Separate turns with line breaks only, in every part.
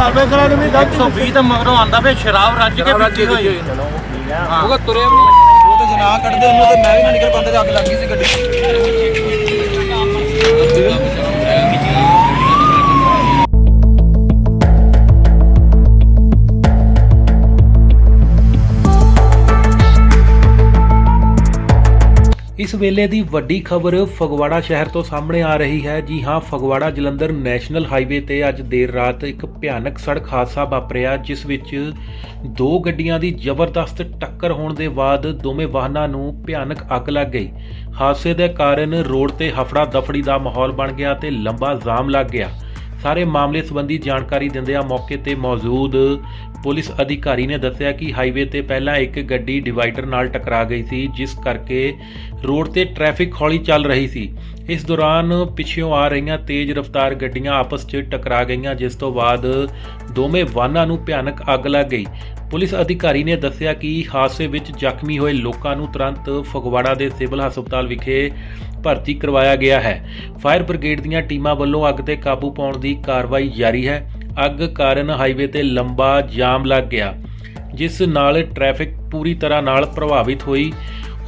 ਸਪੀਕਰਾਂ ਨੂੰ ਵੀ ਗਲਤ
120 ਤੇ ਮਗਰੋਂ ਆਂਦਾ ਵੇ ਸ਼ਰਾਬ ਰੱਜ ਕੇ ਪੀਤੀ ਹੋਈ ਹਾਂ।
ਉਹ ਤੁਰਿਆ ਵੀ ਨਹੀਂ। ਉਹ ਤਾਂ ਕੱਢਦੇ ਉਹਨੂੰ ਤੇ ਮੈਂ ਵੀ ਨਾ ਨਿਕਲ ਪਾਉਂਦਾ ਤੇ ਅੱਗ ਲੱਗ ਗਈ ਸੀ ਗੱਡੀ
ਇਸ ਵੇਲੇ ਦੀ ਵੱਡੀ ਖਬਰ ਫਗਵਾੜਾ ਸ਼ਹਿਰ ਤੋਂ ਸਾਹਮਣੇ ਆ ਰਹੀ ਹੈ। ਜੀ ਹਾਂ, ਫਗਵਾੜਾ ਜਲੰਧਰ ਨੈਸ਼ਨਲ ਹਾਈਵੇ ਤੇ ਅੱਜ ਦੇਰ ਰਾਤ ਇੱਕ ਭਿਆਨਕ ਸੜਕ ਹਾਦਸਾ ਵਾਪਰਿਆ, ਜਿਸ ਵਿੱਚ ਦੋ ਗੱਡੀਆਂ ਦੀ ਜ਼ਬਰਦਸਤ ਟੱਕਰ ਹੋਣ ਦੇ ਬਾਅਦ ਦੋਵੇਂ ਵਾਹਨਾਂ ਨੂੰ ਭਿਆਨਕ ਅੱਗ ਲੱਗ ਗਈ। ਹਾਦਸੇ ਦੇ ਕਾਰਨ ਰੋਡ ਤੇ ਹਫੜਾ ਦਫੜੀ ਦਾ ਮਾਹੌਲ ਬਣ ਗਿਆ ਤੇ ਲੰਬਾ ਜਾਮ ਲੱਗ ਗਿਆ। ਸਾਰੇ ਮਾਮਲੇ ਸੰਬੰਧੀ ਜਾਣਕਾਰੀ ਦਿੰਦਿਆਂ ਮੌਕੇ ਤੇ ਮੌਜੂਦ ਪੁਲਿਸ ਅਧਿਕਾਰੀ ਨੇ ਦੱਸਿਆ ਕਿ ਹਾਈਵੇ ਤੇ ਪਹਿਲਾਂ ਇੱਕ ਗੱਡੀ ਡਿਵਾਈਡਰ ਨਾਲ ਟਕਰਾ ਗਈ ਸੀ, ਜਿਸ ਕਰਕੇ ਰੋਡ ਤੇ ਟ੍ਰੈਫਿਕ ਹੌਲੀ ਚੱਲ ਰਹੀ ਸੀ। ਇਸ ਦੌਰਾਨ ਪਿੱਛੋਂ ਆ ਰਹੀਆਂ ਤੇਜ਼ ਰਫ਼ਤਾਰ ਗੱਡੀਆਂ ਆਪਸ 'ਚ ਟਕਰਾ ਗਈਆਂ, ਜਿਸ ਤੋਂ ਬਾਅਦ ਦੋਵੇਂ ਵਾਹਨਾਂ ਨੂੰ ਭਿਆਨਕ ਅੱਗ ਲੱਗ ਗਈ। ਪੁਲਿਸ ਅਧਿਕਾਰੀ ਨੇ ਦੱਸਿਆ ਕਿ ਹਾਦਸੇ ਵਿੱਚ ਜ਼ਖਮੀ ਹੋਏ ਲੋਕਾਂ ਨੂੰ ਤੁਰੰਤ ਫਗਵਾੜਾ ਦੇ ਸਿਵਲ ਹਸਪਤਾਲ ਵਿਖੇ ਭਰਤੀ ਕਰਵਾਇਆ ਗਿਆ ਹੈ। ਫਾਇਰ ਬ੍ਰਿਗੇਡ ਦੀਆਂ ਟੀਮਾਂ ਵੱਲੋਂ ਅੱਗ ਤੇ ਕਾਬੂ ਪਾਉਣ ਦੀ ਕਾਰਵਾਈ ਜਾਰੀ ਹੈ। ਅੱਗ ਕਾਰਨ ਹਾਈਵੇ ਤੇ ਲੰਬਾ ਜਾਮ ਲੱਗ ਗਿਆ, ਜਿਸ ਨਾਲ ਟ੍ਰੈਫਿਕ ਪੂਰੀ ਤਰ੍ਹਾਂ ਨਾਲ ਪ੍ਰਭਾਵਿਤ ਹੋਈ।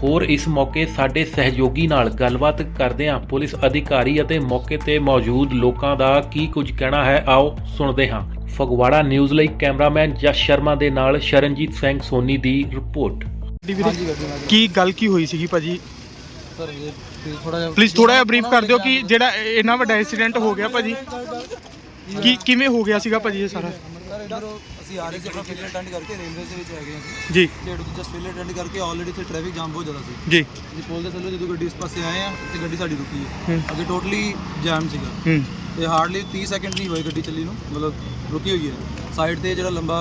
ਹੋਰ ਇਸ ਮੌਕੇ ਸਾਡੇ ਸਹਿਯੋਗੀ ਨਾਲ ਗੱਲਬਾਤ ਕਰਦੇ ਹਾਂ ਪੁਲਿਸ ਅਧਿਕਾਰੀ ਅਤੇ ਮੌਕੇ ਤੇ ਮੌਜੂਦ ਲੋਕਾਂ ਦਾ ਕੀ ਕੁਝ ਕਹਿਣਾ ਹੈ, ਆਓ ਸੁਣਦੇ ਹਾਂ। ਫਗਵਾੜਾ ਨਿਊਜ਼ ਲਈ ਕੈਮਰਾਮੈਨ ਜਸ ਸ਼ਰਮਾ ਦੇ ਨਾਲ ਸ਼ਰਨਜੀਤ ਸਿੰਘ ਸੋਨੀ ਦੀ ਰਿਪੋਰਟ।
ਵੀਰੇ
ਹਾਂਜੀ ਨਾਲ
ਕੀ ਗੱਲ ਕੀ ਹੋਈ ਸੀਗੀ ਭਾਜੀ?
ਸਰ ਇਹ ਥੋੜਾ ਜਿਹਾ
ਪਲੀਜ਼ ਥੋੜਾ ਜਿਹਾ ਬਰੀਫ ਕਰ ਦਿਓ ਕਿ ਜਿਹੜਾ ਇਹ- ਇੰਨਾ ਵੱਡਾ ਐਕਸੀਡੈਂਟ ਹੋ ਗਿਆ ਭਾਜੀ। ਕੀ ਕਿਵੇਂ ਹੋ ਗਿਆ ਸੀਗਾ ਭਾਜੀ ਇਹ ਸਾਰਾ?
ਸਰ ਇਧਰੋਂ ਅਸੀਂ ਆ ਰਹੇ ਸੀ ਆਪਣਾ ਫੇਲਰ ਅਟੈਂਡ ਕਰਕੇ ਰੇਲਵੇ ਦੇ ਵਿੱਚ ਹੈਗੇ ਅਸੀਂ
ਜੀ।
ਤੋਂ ਜਸਟ ਫੇਲਰ ਅਟੈਂਡ ਕਰਕੇ ਆਲਰੇਡੀ ਇੱਥੇ ਟ੍ਰੈਫਿਕ ਜਾਮ ਬਹੁਤ ਜ਼ਿਆਦਾ ਸੀ।
ਜੀ।
ਅਸੀਂ ਪੁਲ ਦੇ ਥੱਲੇ ਜਦੋਂ ਗੱਡੀ ਇਸ ਪਾਸੇ ਆਏ ਆ ਤੇ ਗੱਡੀ ਸਾਡੀ ਰੁਕੀ ਹੈ।
ਹੂੰ।
ਅੱਗੇ ਟੋਟਲੀ ਜਾਮ ਸੀਗਾ।
ਹੂੰ।
ਤੇ ਹਾਰਡਲੀ 30 ਸੈਕਿੰਡ ਨਹੀਂ ਹੋਏ ਗੱਡੀ ਚੱਲੀ ਨੂੰ ਮਤਲਬ ਰੁਕੀ ਹੋਈ ਹੈ। ਸਾਈਡ ਤੇ ਜਿਹੜਾ ਲੰਬਾ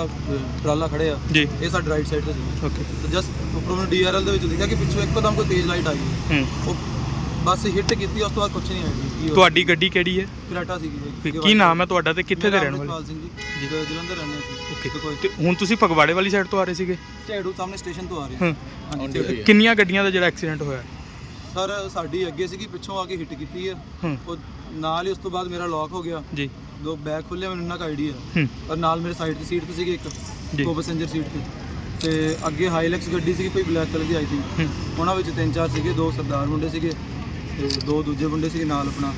ਟਰਾਲਾ ਖੜੇ ਆ
ਜੀ।
ਇਹ ਸਾਡੀ ਰਾਈਟ ਸਾਈਡ ਤੇ ਸੀ
ਓਕੇ
ਤੇ ਜਸਟ ਉੱਪਰੋਂ ਮੈਨੂੰ ਡੀਆਰਐਲ ਦੇ ਵਿੱਚ ਦਿਖਿਆ ਕਿ ਪਿੱਛੋਂ ਇੱਕਦਮ ਕੋਈ ਤੇਜ਼ ਲਾਈਟ ਆਈ
ਹੂੰ।
ਉਹ ਬਸ ਹਿੱਟ ਕੀਤੀ ਉਸ ਤੋਂ ਬਾਅਦ ਕੁਝ ਨਹੀਂ ਆਇਆ?
ਤੁਹਾਡੀ ਗੱਡੀ ਕਿਹੜੀ ਹੈ?
ਕਰਾਟਾ ਸੀਗੀ ਜੀ।
ਕੀ ਨਾਮ ਹੈ ਤੁਹਾਡਾ ਤੇ ਕਿੱਥੇ ਦੇ ਰਹਿਣ ਵਾਲੇ?
ਸਿੰਘ ਜੀ। ਜਿਹੜਾ ਜਲੰਧਰ ਰਹਿੰਦੇ ਸੀ
ਓਕੇ
ਤੇ ਕੋਈ
ਤੇ ਹੁਣ ਤੁਸੀਂ ਫਗਵਾੜੇ ਵਾਲੀ ਸਾਈਡ ਤੋਂ ਆ ਰਹੇ ਸੀਗੇ?
ਝੇੜੂ ਸਾਹਮਣੇ ਸਟੇਸ਼ਨ ਤੋਂ ਆ ਰਹੇ
ਹੂੰ। ਕਿੰਨੀਆਂ ਗੱਡੀਆਂ ਦਾ ਜਿਹੜਾ ਐਕਸੀਡੈਂਟ ਹੋਇਆ?
ਸਰ ਸਾਡੀ ਅੱਗੇ ਸੀਗੀ ਪਿੱਛੋਂ ਆ ਕੇ ਹਿੱਟ ਕੀਤੀ ਹੈ। ਉਹ ਨਾਲ ਹੀ ਉਸ ਤੋਂ ਬਾਅਦ ਮੇਰਾ ਲੌਕ ਹੋ ਗਿਆ।
ਜੀ।
ਦੋ ਬੈਗ ਖੁੱਲੇ ਮੈਨੂੰ ਇੰਨਾ ਆਈਡੀਆ
ਹੂੰ।
ਔਰ ਨਾਲ ਮੇਰੇ ਸਾਈਡ ਦੀ ਸੀਟ ਤੇ ਸੀਗੇ ਇੱਕ। ਕੋ ਪੈਸੇਂਜਰ ਸੀਟ ਤੇ। ਤੇ ਅੱਗੇ ਹਾਈਲੈਕਸ ਗੱਡੀ ਸੀਗੀ ਕੋਈ ਬਲੈਕ ਕਲਰ ਦੀ ਆਈ ਸੀ। ਉਹਨਾਂ ਵਿੱਚ ਤਿੰਨ ਚਾਰ ਸੀਗੇ ਦੋ ਸਰਦਾਰ ਮੁੰਡੇ ਸੀਗੇ ਤੇ ਦੋ ਦੂਜੇ ਮੁੰਡੇ ਸੀਗੇ ਨਾਲ ਆਪਣਾ।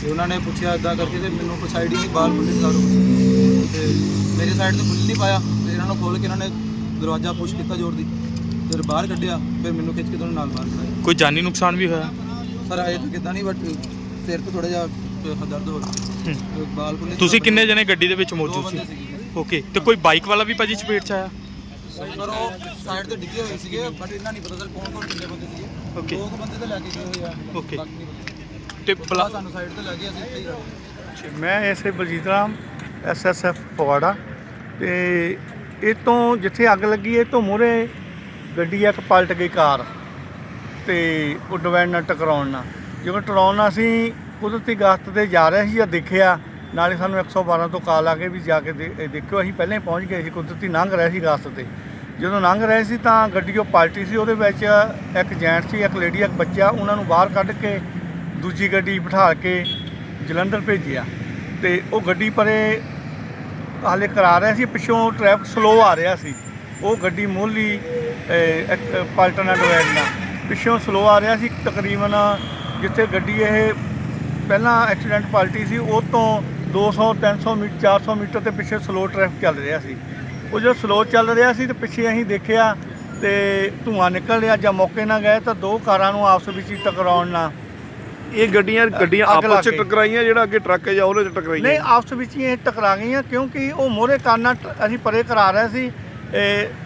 ਤੇ ਉਹਨਾਂ ਨੇ ਪੁੱਛਿਆ ਇਦਾਂ ਕਰਕੇ ਤੇ ਮੈਨੂੰ ਕੁਛ ਆਈਡੀ ਨਹੀਂ ਬਾਹਰ ਮੁੰਡੇ ਸਾਰੋ ਤੇ ਮੇਰੀ ਸਾਈਡ ਤੋਂ ਖੁੱਲ ਨਹੀਂ ਪਾਇਆ। ਤੇ ਇਹਨਾਂ ਨੂੰ ਖੋਲ ਕੇ ਇਹਨਾਂ ਨੇ ਦਰਵਾਜ਼ਾ ਪੁਸ਼ ਕੀਤਾ ਜ਼ੋਰ ਦੀ। ਫਿਰ ਬਾਹਰ ਕੱਢਿਆ ਫਿਰ ਮੈਨੂੰ ਖਿੱਚ ਕੇ ਤੁਹਾਨੂੰ ਨਾਲ ਬਾਹਰ ਕਰਾਇਆ
ਕੋਈ ਜਾਨੀ ਨੁਕਸਾਨ ਵੀ ਹੋਇਆ?
ਸਰ ਆਏ ਤਾਂ ਕਿਦਾਂ ਨਹੀਂ ਬਟ ਸਿਰ ਤੋਂ ਥੋੜਾ ਜਿਹਾ ਅਹ, ਦਰਦ ਹੋ ਰਿਹਾ।
ਹੂੰ।
ਤੇ ਬਾਲ ਖੁੱਲੇ
ਤੁਸੀਂ ਕਿੰਨੇ ਜਣੇ ਗੱਡੀ ਦੇ ਵਿੱਚ ਮੌਜੂਦ ਸੀ? ਓਕੇ ਤੇ ਕੋਈ ਬਾਈਕ ਵਾਲਾ ਵੀ ਭਾਜੀ ਚਪੇਟ ਚ ਆਇਆ?
ਸਰ ਉਹ ਸਾਈਡ ਤੇ ਡਿੱਗੇ ਹੋਏ ਸੀਗੇ ਬਟ ਇਹਨਾਂ ਨਹੀਂ ਪਤਾ ਸਰ ਕੌਣ ਕੌਣ ਕਿੰਨੇ ਬੰਦੇ ਸੀਗੇ।
Okay.
ਦੋ ਕੁ ਬੰਦੇ ਤਾਂ ਲੈ ਕੇ ਗਏ ਹੋਏ ਆ
Okay.
ਬਾਕੀ ਨਹੀਂ ਪਤਾ।
ਤੇ
ਬਲਾ ਸਾਨੂੰ ਸਾਈਡ ਤੇ ਲੈ ਗਏ ਅਸੀਂ ਇੱਥੇ ਹੀ ਰਹੇ
ਮੈਂ ਐਸਏ ਬਲਜੀਤ ਰਾਮ ਐਸਐਸਐਫ ਫਗਵਾੜਾ ਤੇ ਇਹ ਤੋਂ ਜਿੱਥੇ ਅੱਗ ਲੱਗੀ ਇਹ ਤੋਂ ਮੂਹਰੇ ਗੱਡੀ ਇੱਕ ਪਲਟ ਗਈ ਕਾਰ ਤੇ ਉਹ ਡਿਵਾਈਡ ਨਾਲ ਟਕਰਾਉਣ ਨਾਲ। ਜਦੋਂ ਟਕਰਾਉਣ ਨਾਲ ਅਸੀਂ ਕੁਦਰਤੀ ਗਸਤ ਤੇ ਜਾ ਰਹੇ ਸੀ ਜਾਂ ਦੇਖਿਆ, ਨਾਲੇ ਸਾਨੂੰ 112 ਤੋਂ ਕਾਲ ਆ ਕੇ ਵੀ ਜਾ ਕੇ ਦੇਖਿਓ, ਅਸੀਂ ਪਹਿਲਾਂ ਹੀ ਪਹੁੰਚ ਗਏ ਸੀ, ਕੁਦਰਤੀ ਲੰਘ ਰਹੇ ਸੀ ਗਸਤ ਤੇ। ਜਦੋਂ ਲੰਘ ਰਹੇ ਸੀ ਤਾਂ ਗੱਡੀ ਉਹ ਪਲਟੀ ਸੀ, ਉਹਦੇ ਵਿੱਚ ਇੱਕ ਜੈਂਟ ਸੀ, ਇੱਕ ਲੇਡੀ, ਇੱਕ ਬੱਚਾ, ਉਹਨਾਂ ਨੂੰ ਬਾਹਰ ਕੱਢ ਕੇ ਦੂਜੀ ਗੱਡੀ ਬਿਠਾ ਕੇ ਜਲੰਧਰ ਭੇਜਿਆ ਤੇ ਉਹ ਗੱਡੀ ਪਰੇ ਹਾਲੇ ਕਰਾ ਰਿਹਾ ਸੀ, ਪਿੱਛੋਂ ਟ੍ਰੈਫਿਕ ਸਲੋ ਆ ਰਿਹਾ ਸੀ। ਉਹ ਗੱਡੀ ਮੋਲੀ ਪਲਟਣਾ ਡਿਵਾਈਡ ਨਾਲ। ਪਿੱਛੋਂ ਸਲੋ ਆ ਰਿਹਾ ਸੀ ਤਕਰੀਬਨ ਜਿੱਥੇ ਗੱਡੀ ਇਹ ਪਹਿਲਾਂ ਐਕਸੀਡੈਂਟ ਪਲਟੀ ਸੀ ਉਹ ਤੋਂ 200 300 ਮੀਟਰ 400 ਮੀਟਰ ਤੇ ਪਿੱਛੇ ਸਲੋ ਟ੍ਰੈਫਿਕ ਚੱਲ ਰਿਹਾ ਸੀ। ਉਹ ਜਦੋਂ ਸਲੋ ਚੱਲ ਰਿਹਾ ਸੀ ਤੇ ਪਿੱਛੇ ਅਸੀਂ ਦੇਖਿਆ ਤੇ ਧੂੰਆਂ ਨਿਕਲ ਰਿਹਾ ਜਾਂ ਮੌਕੇ ਨਾਲ ਗਏ ਤਾਂ ਦੋ ਕਾਰਾਂ ਨੂੰ ਆਪਸ ਵਿੱਚ ਹੀ ਟਕਰਾਉਣ ਨਾਲ।
ਇਹ ਗੱਡੀਆਂ ਗੱਡੀਆਂ ਆਪਸ ਚ
ਕੇ।
ਟਕਰਾਈਆਂ ਜਿਹੜਾ ਅੱਗੇ ਟਰੱਕ ਹੈ ਜਾਂ ਉਹਦੇ ਚ
ਨਹੀਂ
ਟਕਰਾਈਆਂ
ਆਪਸ ਵਿੱਚ ਹੀ ਇਹ ਟਕਰਾ ਗਈਆਂ ਕਿਉਂਕਿ ਉਹ ਮੋਰੇ ਕਾਨਾ ਅਸੀਂ ਪਰੇ ਕਰਾ ਰਹੇ ਸੀ।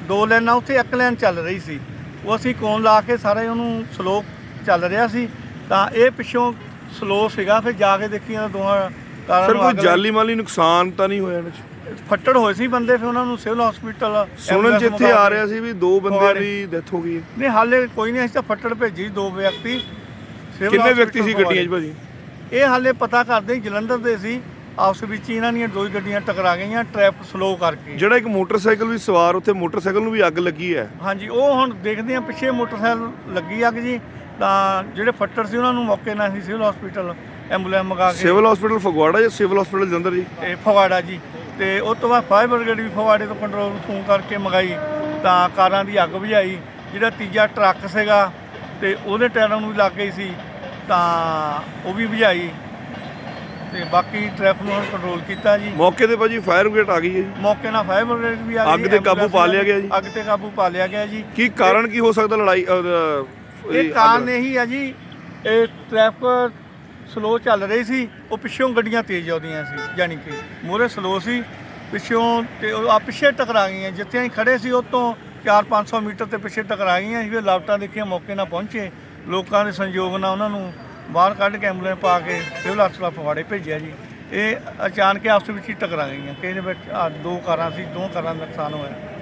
ਦੋ ਲਾਈਨਾਂ ਉੱਥੇ ਇੱਕ ਲਾਈਨ ਚੱਲ ਰਹੀ ਸੀ ਉਹ ਅਸੀਂ ਕੋਨ ਲਾ ਕੇ ਸਾਰੇ ਉਹਨੂੰ ਸਲੋ ਚੱਲ ਰਿਹਾ ਸੀ ਤਾਂ ਇਹ ਪਿੱਛੋਂ ਸਲੋ ਸੀਗਾ ਫਿਰ ਜਾ ਕੇ ਦੇਖੀ ਤਾਂ ਦੋਹਾਂ ਕਾਰਾਂ
ਸਰ
ਨੂੰ
ਕੋਈ
ਅੱਗ
ਜਾਲੀ ਮਾਲੀ ਨੁਕਸਾਨ ਤਾਂ ਨਹੀਂ ਹੋਇਆ ਇਹਨਾਂ ਚ।
ਫੱਟੜ ਹੋਏ ਸੀ ਬੰਦੇ ਫਿਰ ਉਹਨਾਂ ਨੂੰ ਸਿਵਲ ਹਸਪੀਟਲ
ਸੁਣਨ ਚ ਇੱਥੇ ਆ ਰਿਹਾ ਸੀ ਵੀ ਦੋ ਬੰਦਿਆਂ। ਦੀ ਡੈਥ ਹੋ ਗਈ ਹੈ।
ਨਹੀਂ ਹਾਲੇ ਕੋਈ ਨਹੀਂ ਅਸੀਂ ਤਾਂ ਫੱਟੜ ਭੇਜੀ ਦੋ ਵਿਅਕਤੀ ਸਿਵਲ
ਕਿੰਨੇ ਵਿਅਕਤੀ ਸੀ
hospital
ਗੱਡੀਆਂ 'ਚ ਭਾਜੀ
ਇਹ ਹਾਲੇ ਪਤਾ ਕਰਦੇ ਜਲੰਧਰ ਦੇ ਸੀ ਆਪਸ ਵਿੱਚ ਹੀ ਇਹਨਾਂ ਦੀਆਂ ਦੋ ਹੀ ਗੱਡੀਆਂ ਟਕਰਾ ਗਈਆਂ ਟ੍ਰੈਫਿਕ ਸਲੋ ਕਰਕੇ।
ਜਿਹੜਾ ਇੱਕ ਮੋਟਰਸਾਈਕਲ ਵੀ ਸਵਾਰ ਉੱਥੇ ਮੋਟਰਸਾਈਕਲ ਨੂੰ ਵੀ ਅੱਗ ਲੱਗੀ ਹੈ।
ਹਾਂਜੀ ਉਹ ਹੁਣ ਦੇਖਦੇ ਆ ਪਿੱਛੇ ਮੋਟਰਸਾਈਕਲ ਲੱਗੀ ਅੱਗ ਜੀ। ਤਾਂ ਜਿਹੜੇ ਫੱਟੜ ਸੀ ਉਹਨਾਂ ਨੂੰ ਮੌਕੇ ਨਾਲ ਸੀ ਸਿਵਲ ਹਸਪੀਟਲ ਐਂਬੂਲੈਂਸ ਮੰਗਾ ਕੇ
ਸਿਵਲ ਹਸਪੀਟਲ ਫਗਵਾੜਾ ਜਾਂ ਸਿਵਲ ਹਸਪੀਟਲ ਜਲੰਧਰ ਜੀ?
ਇਹ ਫਗਵਾੜਾ ਜੀ। ਤੇ ਉਸ ਤੋਂ ਬਾਅਦ ਫਾਇਰ ਬ੍ਰਿਗੇਡ ਵੀ ਫਗਵਾੜੇ ਤੋਂ ਕੰਟਰੋਲ ਫੋਨ ਕਰਕੇ ਮੰਗਾਈ। ਤਾਂ ਕਾਰਾਂ ਦੀ ਅੱਗ ਬੁਝਾਈ ਜਿਹੜਾ ਤੀਜਾ ਟਰੱਕ ਸੀਗਾ ਤੇ ਉਹਦੇ ਟਾਇਰਾਂ ਨੂੰ ਵੀ ਲੱਗ ਗਈ ਸੀ। ਤਾਂ ਉਹ ਵੀ ਬੁਝਾਈ। ਤੇ ਬਾਕੀ ਟ੍ਰੈਫਿਕ ਨੂੰ ਕੰਟਰੋਲ ਕੀਤਾ ਜੀ।
ਮੌਕੇ ਤੇ ਭਾਜੀ ਫਾਇਰ ਬ੍ਰਿਗੇਡ ਆ ਗਈ ਹੈ ਜੀ।
ਮੌਕੇ ਨਾਲ ਫਾਇਰ ਬ੍ਰਿਗੇਡ ਵੀ ਆ ਗਈ
ਅੱਗ ਤੇ ਕਾਬੂ ਪਾ ਲਿਆ ਗਿਆ ਜੀ?
ਅੱਗ ਤੇ ਕਾਬੂ ਪਾ ਲਿਆ ਗਿਆ ਜੀ।
ਕੀ ਕਾਰਨ ਕੀ ਹੋ ਸਕਦਾ ਲੜਾਈ
ਇਹ ਕਾਰਨ ਇਹੀ ਆ ਜੀ ਇਹ ਟ੍ਰੈਫਿਕ ਸਲੋ ਚੱਲ ਰਹੀ ਸੀ ਉਹ ਪਿੱਛੋਂ ਗੱਡੀਆਂ ਤੇਜ਼ ਆਉਂਦੀਆਂ ਸੀ ਯਾਨੀ ਕਿ ਮੂਹਰੇ ਸਲੋ ਸੀ ਪਿੱਛੋਂ ਤੇ ਉਹ ਆ ਪਿੱਛੇ ਟਕਰਾ ਗਈਆਂ ਜਿੱਥੇ ਅਸੀਂ ਖੜੇ ਸੀ ਉਹ ਤੋਂ 4-500 ਮੀਟਰ ਤੇ ਪਿੱਛੇ ਟਕਰਾ ਗਈਆਂ ਸੀ ਫਿਰ ਲਾਪਟਾਂ ਦੇਖੀਆਂ ਮੌਕੇ ਨਾਲ ਪਹੁੰਚੇ। ਲੋਕਾਂ ਦੇ ਸੰਯੋਗ ਨਾਲ ਉਹਨਾਂ ਨੂੰ ਬਾਹਰ ਕੱਢ ਕੇ ਐਂਬੂਲੈਂਸ ਪਾ ਕੇ ਸਿਵਲ ਹਸਪਤਾਲ ਫਗਵਾੜੇ ਭੇਜਿਆ ਜੀ। ਇਹ ਅਚਾਨਕ ਆਪਸ ਵਿੱਚ ਹੀ ਟਕਰਾ ਗਈਆਂ। ਕਿਸੇ ਦੇ ਵਿੱਚ, ਆਹ ਦੋ ਕਾਰਾਂ ਸੀ, ਦੋ ਕਾਰਾਂ ਦਾ ਨੁਕਸਾਨ ਹੋਇਆ।